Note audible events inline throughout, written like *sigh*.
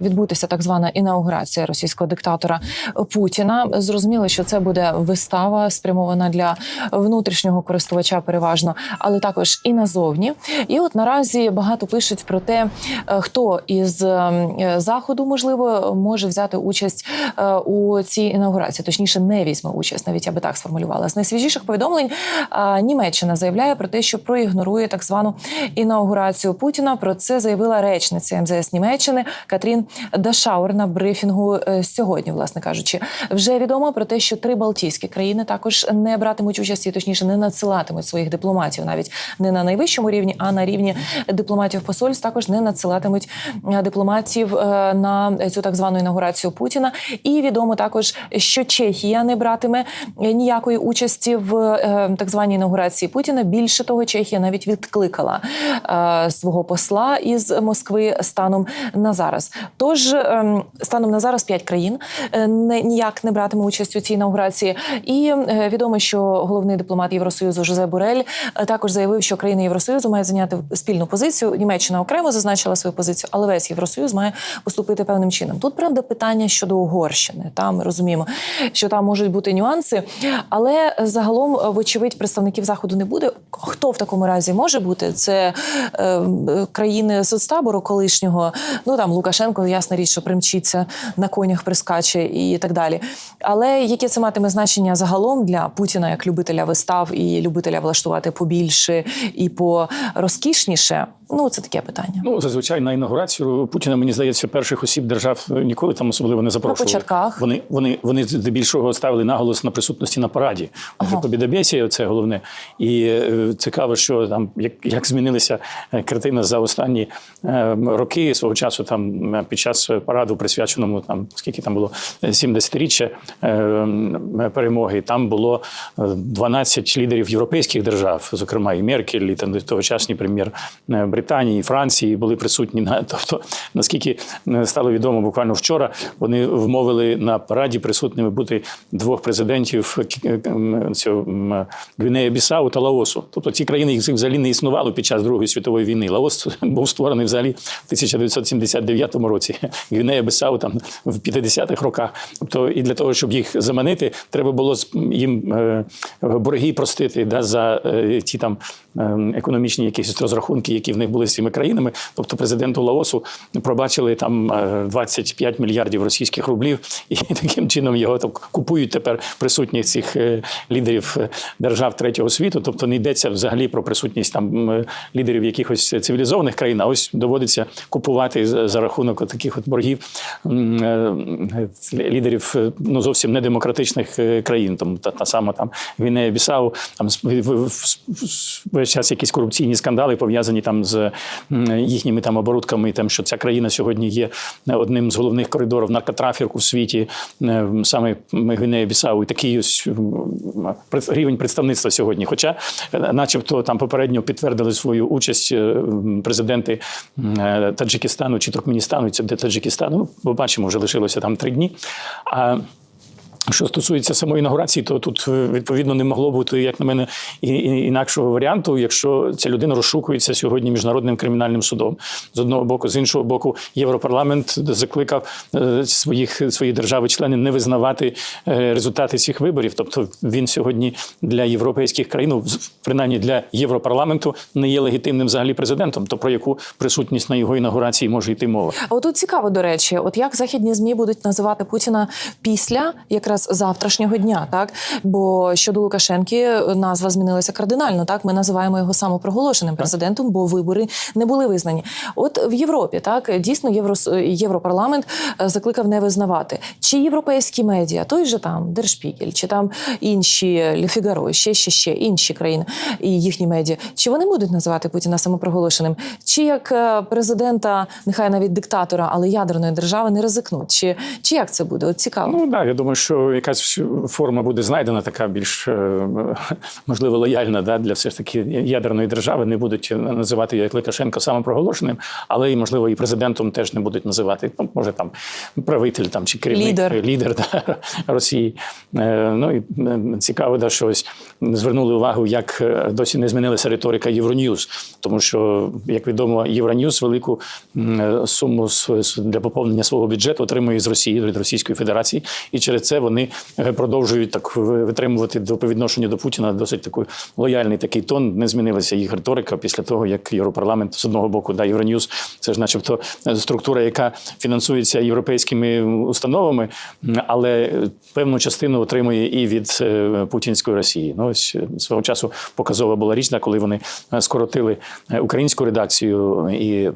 відбутися так звана інаугурація російського диктатора Путіна. Зрозуміло, що це буде вистава спрямована для внутрішнього користувача, переважно, але також і назовні. І от наразі багато пишуть про те, е, хто із е, заходу можливо може взяти участь е, у цій інаугурації, точніше, не візьме участь, навіть я би так сформулювала. З найсвіжіших повідомлень Німеччина заявляє про те, що проігнорує так звану інаугурацію Путіна. Про це заявила речниця МЗС Німеччини Катрін Дашауер на брифінгу е, сьогодні, власне кажучи. Вже відомо про те, що три Балтійські країни також не братимуть участі, точніше, не надсилатимуть своїх дипломатів, навіть не на найвищому рівні, а на рівні дипломатів посольств також не надсилатимуть е, дипломатів е, на цю так звану інаугурацію Путіна. І відомо також, що Чехія не братиме ніякої участі в так званій інаугурації Путіна. Більше того, Чехія навіть відкликала свого посла із Москви станом на зараз. Тож ем, станом на зараз п'ять країн е, ніяк не братиме участь у цій інаугурації. І е, відомо, що головний дипломат Євросоюзу Жозе Борель е, також заявив, що країни Євросоюзу мають зайняти спільну позицію. Німеччина окремо зазначила свою позицію, але весь Євросоюз має поступити певним чином. Тут правда питання щодо Угорщини. Там ми розуміємо, що там можуть бути нюанси, але загалом, вочевидь, представників заходу не буде. Хто в такому разі може бути? Це е, е, країни соцтабору колишнього. Ну там Лукашенко, ясна річ, що примчиться на конях, прискаче і так далі. Але яке це матиме значення загалом для Путіна як любителя вистав і любителя влаштувати побільше і порозкішніше? Ну це таке питання. Ну зазвичай на інаугурацію Путіна, мені здається, перших осіб держав ніколи там особливо не запрошували. початках. Вони вони вони здебільшого ставили наголос на присутності на параді. Ага. Побідобєсія це головне. І е, цікаво, що там як, як змінилася е, картина за останні е, роки свого часу. Там під час параду, присвяченому там скільки там було 70-річчя е, перемоги. Там було е, 12 лідерів європейських держав, зокрема і Меркель, і там тогочасний прем'єр е, Британії, Франції були присутні. Тобто, наскільки е, стало відомо, буквально вчора вони вмовили на параді присутніми бути двох президентів е, м, Гвінея Бісау та Лаосу. Тобто ці країни їх взагалі не існувало під час Другої світової війни. Лаос *laughs* був створений взагалі в 1979 році. Гвінея Бісау там в 50-х роках. Тобто, і для того, щоб їх заманити, треба було їм е, борги простити да, за е, ті там е, економічні якісь розрахунки, які в них були з цими країнами. Тобто президенту Лаосу пробачили там е, 25 мільярдів російських рублів, і *laughs* таким чином його так купують тепер присутні цих е, лідерів е, держав третього світу. Тобто не йдеться взагалі про присутність там е, лідерів якихось цивілізованих країн, а ось доводиться купувати за рахунок таких от боргів е, лідерів е, ну зовсім недемократичних е, країн. Тому та, та сама там Гвінея Бісау, там весь час якісь корупційні скандали пов'язані там з м, їхніми там оборудками, тим, що ця країна сьогодні є одним з головних коридорів наркотрафіку в світі, е, саме Гвінея Бісау, і такий ось рівень представництва сьогодні. Хоча, е, начебто, там попередньо підтвердили свою участь е, президенти е, Таджикистану чи Туркменістану, це де Таджикистану. Ну, ми бачимо, вже лишилося там три дні. А що стосується самої інаугурації, то тут е, відповідно не могло бути, як на мене, інакшого варіанту, якщо ця людина розшукується сьогодні міжнародним кримінальним судом. З одного боку, з іншого боку, Європарламент закликав е, своїх свої держави-члени не визнавати е, результати цих виборів. Тобто він сьогодні для європейських країн, ну, принаймні для Європарламенту, не є легітимним взагалі президентом. То про яку присутність на його інаугурації може йти мова? А от тут цікаво, до речі, от як західні змі будуть називати Путіна після якраз завтрашнього дня, так бо щодо Лукашенки назва змінилася кардинально. Так ми називаємо його самопроголошеним президентом, бо вибори не були визнані. От в Європі так дійсно євро європарламент е, закликав не визнавати чи європейські медіа, той же там Держпігель, чи там інші Фігаро, ще ще ще інші країни і їхні медіа. Чи вони будуть називати Путіна самопроголошеним? Чи як е, президента, нехай навіть диктатора, але ядерної держави не ризикнуть? Чи, чи як це буде? От цікаво. Ну так, я думаю, що якась форма буде знайдена, така більш е, можливо лояльна да, для все ж таки ядерної держави, не будуть називати як Лукашенко самопроголошеним, але і можливо і президентом теж не будуть називати. Ну, може там правитель там чи керівник Лідер. лідер да, Росії. Е, Ну і е, цікаво, да, що ось звернули увагу, як досі не змінилася риторика Євроньюз, тому що, як відомо, Євроньюз велику суму для поповнення свого бюджету отримує з Росії від Російської Федерації, і через це вони е, продовжують так витримувати до по відношенню до Путіна досить такий лояльний такий тон. Не змінилася їх риторика після того, як Європарламент з одного боку да Євроньюз, це ж, начебто, е, структура, яка фінансується європейськими установами, але е, певну частину отримує і від путінської Росії. Ну ось свого часу показова була річна, коли вони скоротили українську редакцію, і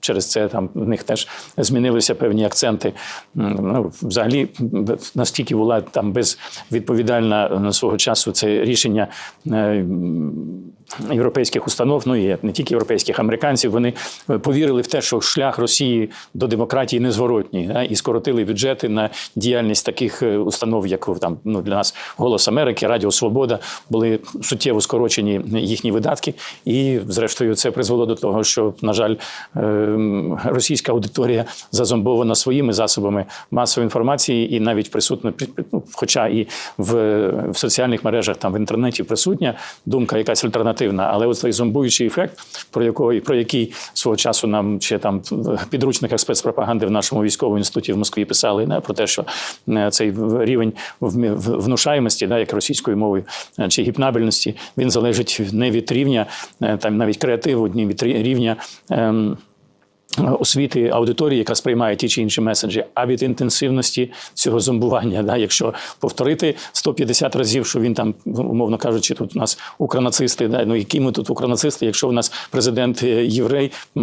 через це там в них теж змінилися певні акценти. Ну, взагалі, м, наскільки була там безвідповідальна на свого часу це рішення. Е, Європейських установ, ну і не тільки європейських, американців, вони е, повірили в те, що шлях Росії до демократії незворотній, да, і скоротили бюджети на діяльність таких е, установ, як там ну для нас Голос Америки, Радіо Свобода, були суттєво скорочені їхні видатки. І, зрештою, це призвело до того, що, на жаль, ем, російська аудиторія зазомбована своїми засобами масової інформації, і навіть присутня, ну, хоча і в, в соціальних мережах, там в інтернеті присутня думка якась альтернативна, але ось цей зомбуючий ефект, про якого про який свого часу нам ще там в підручниках спецпропаганди в нашому військовому інституті в Москві писали не, про те, що е, цей рівень внушаємості, да, як російською мовою е, чи гіпнабельності, він залежить не від рівня е, там навіть креативу, ні від рівня. ем, освіти аудиторії, яка сприймає ті чи інші меседжі, а від інтенсивності цього зомбування. Да? Якщо повторити 150 разів, що він там, умовно кажучи, тут у нас укронацисти, да? ну які ми тут укронацисти, якщо у нас президент е, єврей, е,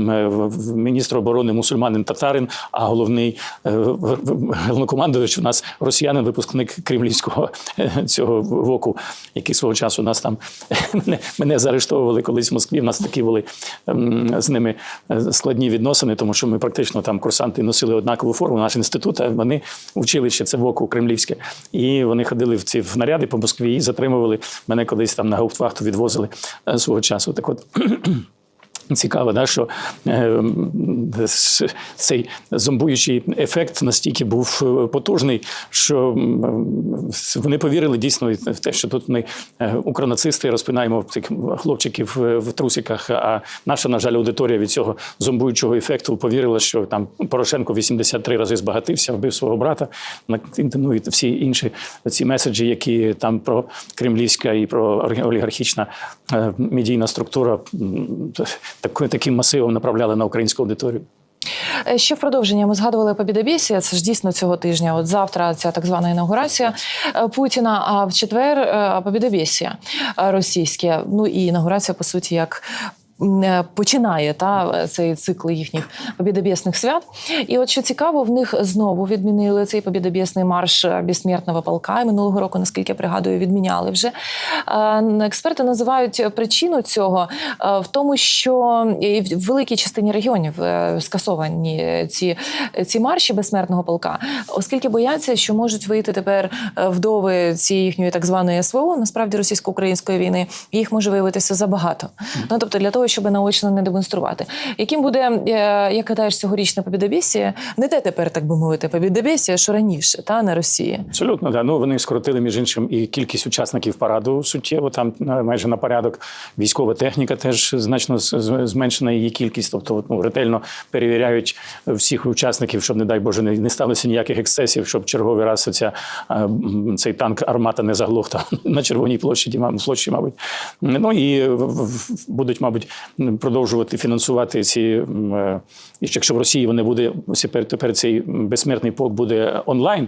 міністр оборони мусульманин татарин, а головний е, головнокомандувач у нас росіянин, випускник кремлівського цього воку, який свого часу нас там *laughs* мене, мене заарештовували колись в Москві. У нас такі були з ними складні відносини, тому що ми практично там курсанти носили однакову форму. Наш інститут, а вони училище, це ВОКу кремлівське. І вони ходили в ці в наряди по Москві і затримували мене колись там на гауптвахту відвозили е, свого часу. Так от. Цікаво, да, що е, цей зомбуючий ефект настільки був е, потужний, що вони повірили дійсно в те, що тут ми е, укронацисти розпинаємо цих хлопчиків в- трусиках. А наша, на жаль, аудиторія від цього зомбуючого ефекту повірила, що там Порошенко 83 рази збагатився, вбив свого брата. Ну і всі інші ці меседжі, які там про кремлівська і про олігархічна е, медійна структура таким масивом направляли на українську аудиторію. Е, Ще в продовження ми згадували побідобєсія. Це ж дійсно цього тижня. От завтра ця так звана інаугурація е, Путіна. А в четвер е, е, російське. Ну і інаугурація, по суті, як. Е, Починає та цей цикл їхніх побідобєсних свят. І от що цікаво, в них знову відмінили цей побідобєсний марш безсмертного полка. І минулого року, наскільки я пригадую, відміняли вже. Е, Експерти називають причину цього е, в тому, що в великій частині регіонів скасовані ці, ці марші безсмертного полка, оскільки бояться, що можуть вийти тепер вдови цієї їхньої так званої СВО, насправді російсько-української війни, їх може виявитися забагато. Ну тобто для того, щоб наочно не демонструвати. Яким буде, е, як гадаєш, цьогорічне побідобєсія? Не те тепер, так би мовити, побідобєсія, що раніше, та на Росії. Абсолютно, да. Ну вони скоротили між іншим і кількість учасників параду суттєво. Там е, майже на порядок. Військова техніка теж значно зменшена її кількість. Тобто ну, ретельно перевіряють всіх учасників, щоб, не дай Боже, не, не сталося ніяких ексцесів, щоб черговий раз оця, е, цей танк армата не заглох там *laughs* на червоній мабуть, площі, мабуть. Ну і будуть, мабуть, продовжувати фінансувати ці. е, І якщо в Росії вони буде тепер, цей безсмертний полк буде онлайн,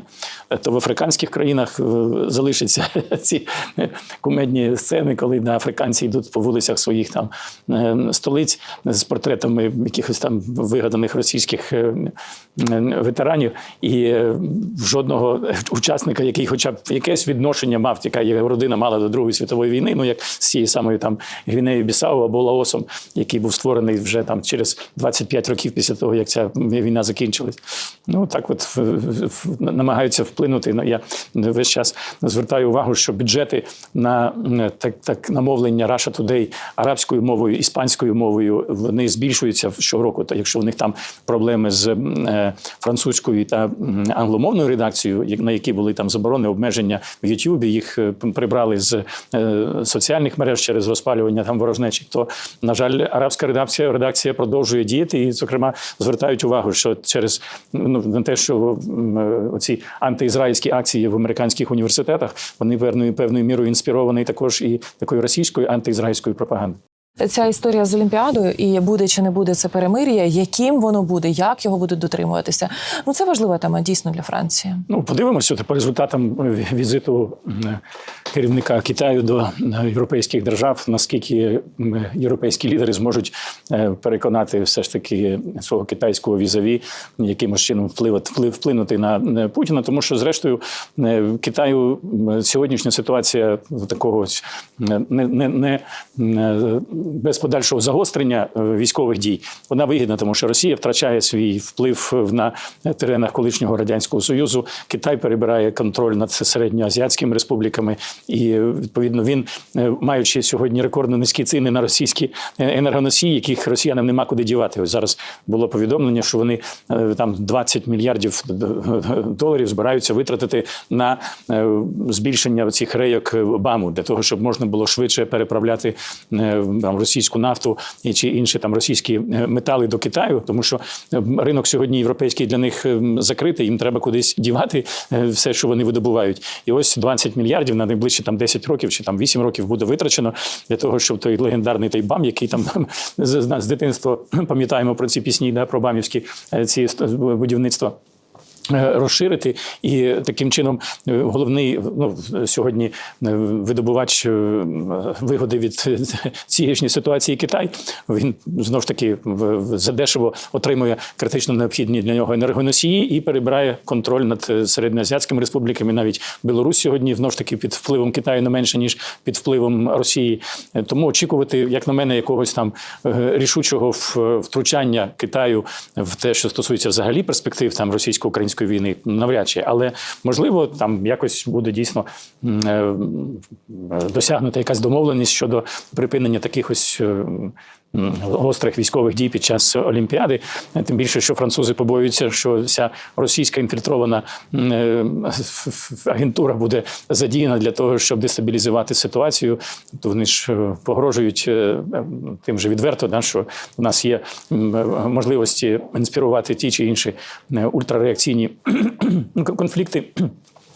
то в африканських країнах е, залишаться *laughs* ці е, кумедні сцени, коли на африканці йдуть по вулицях своїх там е, столиць з портретами якихось там вигаданих російських е, е, ветеранів, і е, жодного учасника, який, хоча б якесь відношення мав, яка його родина мала до Другої світової війни, ну як з цією самою там Гвінеєю Бісау або Лаосом, який був створений вже там через 25 років після того, як ця війна закінчилась. Ну так, от намагаються вплинути. Ну, я весь час звертаю увагу, що бюджети на так, так на мовлення Russia Today арабською мовою, іспанською мовою вони збільшуються щороку. То якщо у них там проблеми з е, французькою та англомовною редакцією, на які були там заборони обмеження в Ютубі, їх е, прибрали з е, соціальних мереж через розпалювання там ворожнечі, то на жаль, арабська редакція редакція продовжує діяти і, зокрема, звертають увагу, що через ну на те, що е, оці антиізраїльські акції в американських університетах вони певною певною мірою інспіровані також і такою російською антиізраїльською пропагандою. Ця історія з Олімпіадою і буде чи не буде це перемир'я, яким воно буде, як його будуть дотримуватися. Ну це важлива тема дійсно для Франції. Ну, подивимося по результатам візиту керівника Китаю до е, європейських держав, наскільки європейські лідери зможуть е, переконати все ж таки свого китайського візаві якимось чином впливати вплив- вплинути на е, Путіна, тому що зрештою е, в Китаю сьогоднішня ситуація такого е, не, не, не е, без подальшого загострення е, військових дій. Вона вигідна, тому що Росія втрачає свій вплив на теренах колишнього радянського союзу. Китай перебирає контроль над середньоазіатськими республіками, і е, відповідно він, е, маючи сьогодні рекордно низькі ціни на російські е, енергоносії, яких росіянам нема куди дівати. Ось зараз було повідомлення, що вони е, там 20 мільярдів доларів збираються витратити на е, збільшення цих рейок БАМу для того, щоб можна було швидше переправляти е, там російську нафту чи інші там російські е, метали до Китаю, тому що е, ринок сьогодні європейський для них е, закритий. Їм треба кудись дівати е, все, що вони видобувають. І ось 20 мільярдів на найближчі там 10 років чи там 8 років буде витрачено для того, щоб той легендарний той бам, який там з, з- дитинства пам'ятаємо про ці пісні, да, про бамівські ці будівництва. Е, Розширити і таким чином е, головний ну сьогодні е, видобувач вигоди від цієї ситуації Китай. Він знов ж таки задешево отримує критично необхідні для нього енергоносії і перебирає контроль над середньоазіатськими республіками. Навіть Білорусь сьогодні знов ж таки під впливом Китаю не менше ніж під впливом Росії. Тому очікувати, як на мене, якогось там рішучого втручання Китаю в те, що стосується взагалі перспектив там російсько-української війни, навряд чи, але можливо, там якось буде дійсно е, досягнута якась домовленість щодо припинення таких ось. Гострих військових дій під час Олімпіади, тим більше, що французи побоюються, що ця російська інфільтрована е, агентура буде задіяна для того, щоб дестабілізувати ситуацію. То вони ж е, погрожують е, е, тим же відверто, да, що у нас є можливості інспірувати ті чи інші ультрареакційні конфлікти.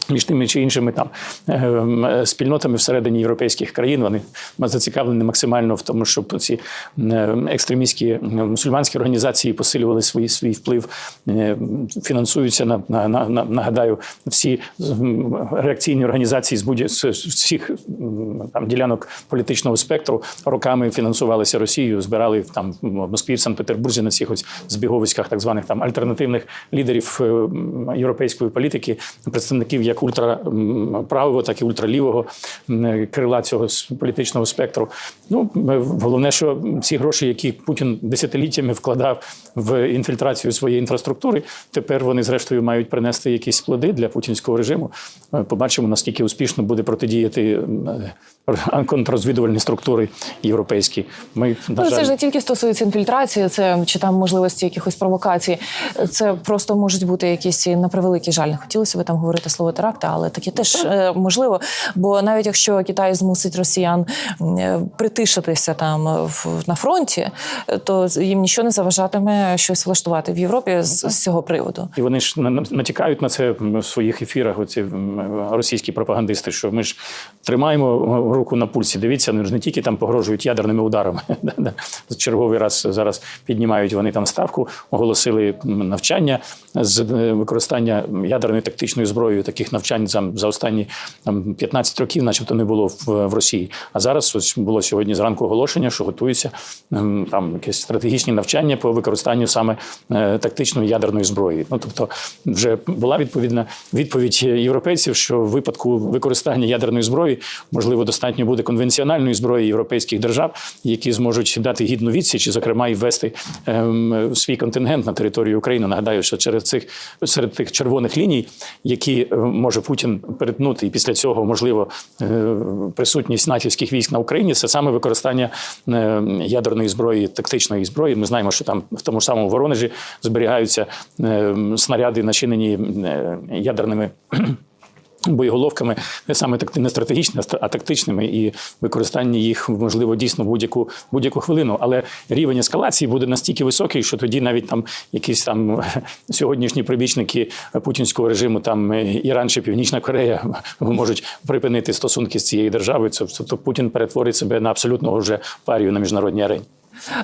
Між тими чи іншими там е, е, спільнотами всередині європейських країн. Вони зацікавлені максимально в тому, щоб ці е, екстремістські е, мусульманські організації посилювали свій свій вплив, фінансуються на, на, на, на нагадаю всі реакційні організації з будь з всіх там ділянок політичного спектру роками фінансувалися Росією, збирали там в Москві, в Санкт-Петербурзі на цих ось збіговиськах так званих там альтернативних лідерів європейської політики, представників як ультраправого, так і ультралівого крила цього політичного спектру. Ну е, головне, що ці гроші, які Путін десятиліттями вкладав в інфільтрацію своєї інфраструктури, тепер вони зрештою мають принести якісь плоди для путінського режиму. Е, Побачимо, наскільки успішно буде протидіяти е, контррозвідувальні структури європейські. Ми на Ну, це ж не тільки стосується інфільтрації, це чи там можливості якихось провокацій. Це просто можуть бути якісь на превеликий жаль. Не хотілося би там говорити слово теракти, але таке теж е, можливо. Бо навіть якщо Китай змусить росіян е, притишитися там е, в на фронті, то їм нічого не заважатиме щось влаштувати в Європі з, з цього приводу. І вони ж на- на- натякають на це в своїх ефірах, оці російські пропагандисти, що ми ж тримаємо руку на пульсі. Дивіться, вони ж не тільки там погрожують ядерними ударами. *laughs* Черговий раз зараз піднімають вони там ставку, оголосили навчання з використання ядерної тактичної зброї, таких навчань за, за останні там, 15 років, начебто, не було в, в Росії. А зараз ось було сьогодні зранку оголошення, що готуються ем, там якісь стратегічні навчання по використанню саме е, тактичної ядерної зброї. Ну тобто, вже була відповідна відповідь європейців, що в випадку використання ядерної зброї можливо достатньо буде конвенціональної зброї європейських держав, які зможуть дати гідну відсіч, зокрема, і ввести ем, свій контингент на територію України. Нагадаю, що через цих серед тих червоних ліній, які е, може Путін перетнути, і після цього можливо е, присутність натівських військ на Україні, це саме використання е, ядерної зброї, тактичної зброї. Ми знаємо, що там в тому ж самому Воронежі зберігаються е, снаряди, начинені ядерними. Боєголовками не саме так не стратегічними, а тактичними, і використання їх можливо дійсно будь-яку будь-яку хвилину. Але рівень ескалації буде настільки високий, що тоді навіть там якісь там *laughs* сьогоднішні прибічники путінського режиму, там е, Іран чи Північна Корея, *laughs* можуть припинити стосунки з цією державою. Тобто Путін перетворить себе на абсолютного вже парію на міжнародній арені.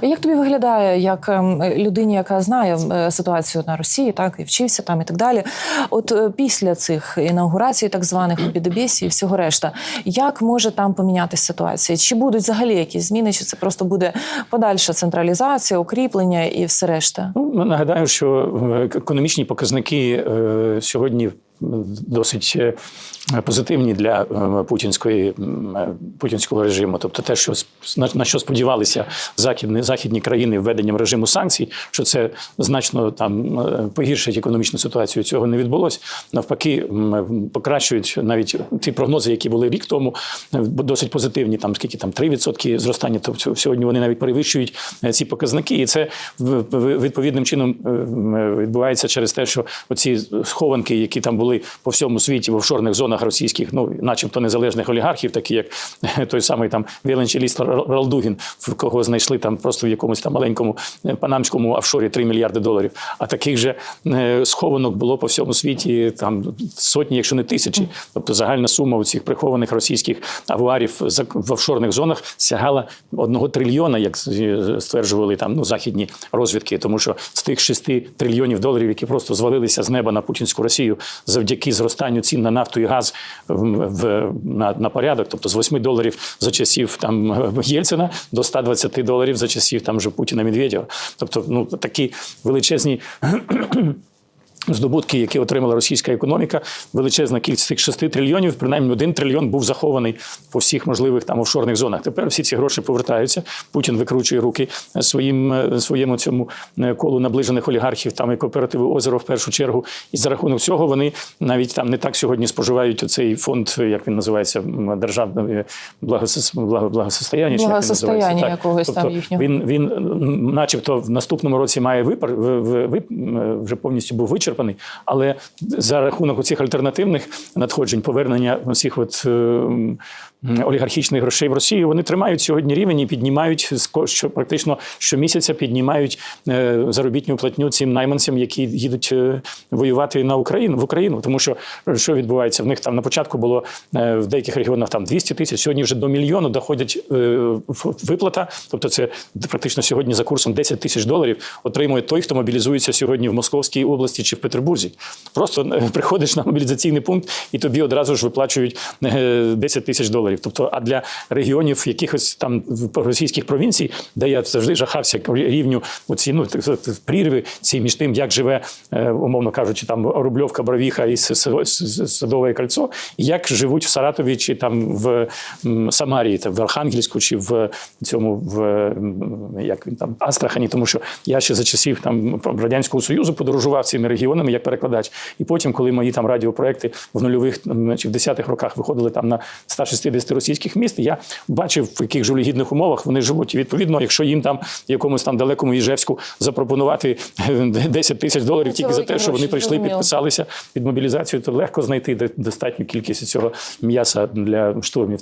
Як тобі виглядає як ем, людині, яка знає е, ситуацію на Росії, так і вчився там і так далі? От е, після цих інаугурацій, так званих Побідобєсі і всього решта, як може там помінятися ситуація? Чи будуть взагалі якісь зміни? Чи це просто буде подальша централізація, укріплення і все решта? Ну, нагадаю, що е, економічні показники сьогодні досить позитивні для е, путінської е, путінського режиму. Тобто, те, що на, що сподівалися західні, західні країни введенням режиму санкцій, що це значно там е, погіршить економічну ситуацію. Цього не відбулося. Навпаки, покращують навіть ті прогнози, які були рік тому, досить позитивні. Там скільки там 3% зростання. Тобто сьогодні вони навіть перевищують ці показники, і це відповідним чином відбувається через те, що оці схованки, які там були по всьому світі в офшорних зонах російських, ну начебто незалежних олігархів, такі як е, *laughs* той самий там Віленчеліст Ралдугін, в кого знайшли там просто в якомусь там маленькому е, панамському офшорі 3 мільярди доларів. А таких же е, схованок було по всьому світі там сотні, якщо не тисячі. Тобто загальна сума у цих прихованих російських авуарів в офшорних зонах сягала одного трильйона, як стверджували там ну західні розвідки, тому що з тих 6 трильйонів доларів, які просто звалилися з неба на путінську Росію завдяки зростанню цін на нафту і газ в, в на, на порядок, тобто з 8 доларів за часів там *laughs* Єльцина до 120 доларів за часів там вже Путіна Медведєва. Тобто, ну такі величезні. Здобутки, які отримала російська економіка, величезна кількість тих 6 трильйонів, принаймні один трильйон був захований по всіх можливих там офшорних зонах. Тепер всі ці гроші повертаються. Путін викручує руки своїм е, своєму цьому е, колу наближених олігархів, там і кооперативу озеро в першу чергу. І за рахунок цього вони навіть там не так сьогодні споживають оцей фонд, як він називається, державне благосос- благо- благосостояння. чи як він Благосостояння якогось там Тобто їхнього. Він він, начебто, в наступному році має випар в- в- м, вже повністю був вичерпаний, але за рахунок цих альтернативних надходжень, повернення всіх от. е, Олігархічних грошей в Росію вони тримають сьогодні рівень і піднімають що практично щомісяця піднімають е, заробітню платню цим найманцям, які їдуть е, воювати на Україну в Україну. Тому що що відбувається? В них там на початку було в деяких регіонах там 200 тисяч. Сьогодні вже до мільйону доходять виплата. Тобто, це практично сьогодні за курсом 10 тисяч доларів отримує той, хто мобілізується сьогодні в Московській області чи Петербурзі. Просто е, *laughs* приходиш на мобілізаційний пункт і тобі одразу ж виплачують е, 10 тисяч доларів. Тобто, а для регіонів якихось там російських провінцій, де я завжди жахався рівню оці, ну, прірви ці між тим, як живе, е, умовно кажучи, там Рубльовка, Бровіха і Садове кольцо, як живуть в Саратові чи там в Самарії, там, в Архангельську, чи в цьому в як він там Астрахані, тому що я ще за часів там радянського союзу подорожував цими регіонами як перекладач. І потім, коли мої там радіопроекти в нульових чи в десятих роках виходили там на 160 російських міст, я бачив, в яких жалюгідних умовах вони живуть. І відповідно, якщо їм там в якомусь там далекому Іжевську запропонувати е, 10 тисяч доларів тільки за те, що вони прийшли, підписалися під мобілізацію, то легко знайти достатню кількість цього м'яса для штурмів.